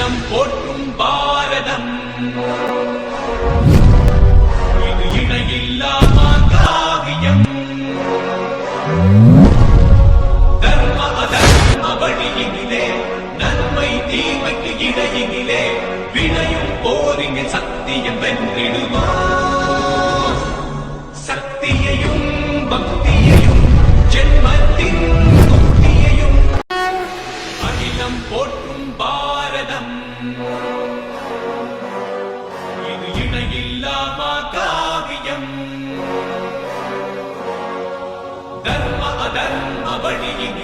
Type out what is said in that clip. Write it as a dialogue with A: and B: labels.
A: தினம் போற்றும் பாரதம். இது இணையில்லா காவியம் தர்ம அதர்ம வழியினிலே நன்மை தீமைக்கு இடையினிலே வினையும் போரிங்க சத்தியம் வென்றிடுமா? சக்தியையும் பக்தியையும் ஜென்மத்தின் அகிலம் போற்று இது இணையில்லாமா காவியம் தர்ம அதர்ம வழியின்